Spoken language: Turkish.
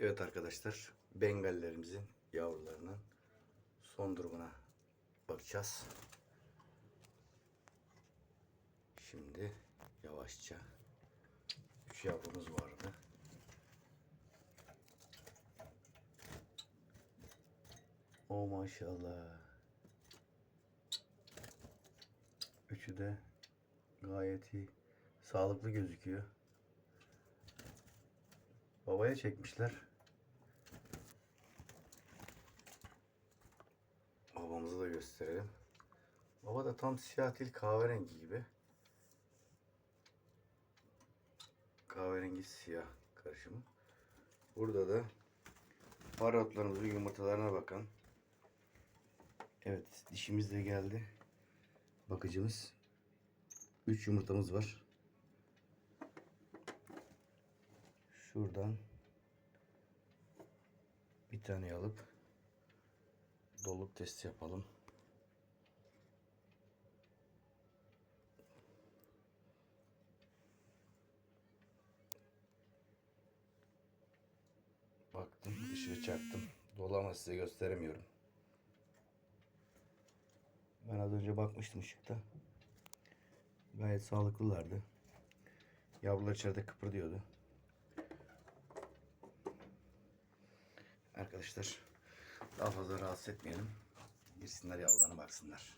Evet arkadaşlar, Bengallerimizin yavrularının son durumuna bakacağız. Şimdi yavaşça üç yavrumuz vardı. O maşallah. Üçü de gayet iyi. Sağlıklı gözüküyor. Babaya çekmişler. Babamızı da gösterelim. Baba da tam siyah değil kahverengi gibi. Kahverengi siyah karışımı. Burada da parotlarımızın yumurtalarına bakan. Evet dişimiz de geldi. Bakıcımız. 3 yumurtamız var. Şuradan bir tane alıp doluluk testi yapalım. Baktım, ışığı çaktım. Dolu ama size gösteremiyorum. Ben az önce bakmıştım ışıkta. Gayet sağlıklılardı. Yavrular içeride kıpırdıyordu. Arkadaşlar daha fazla rahatsız etmeyelim. Girsinler yavrularına baksınlar.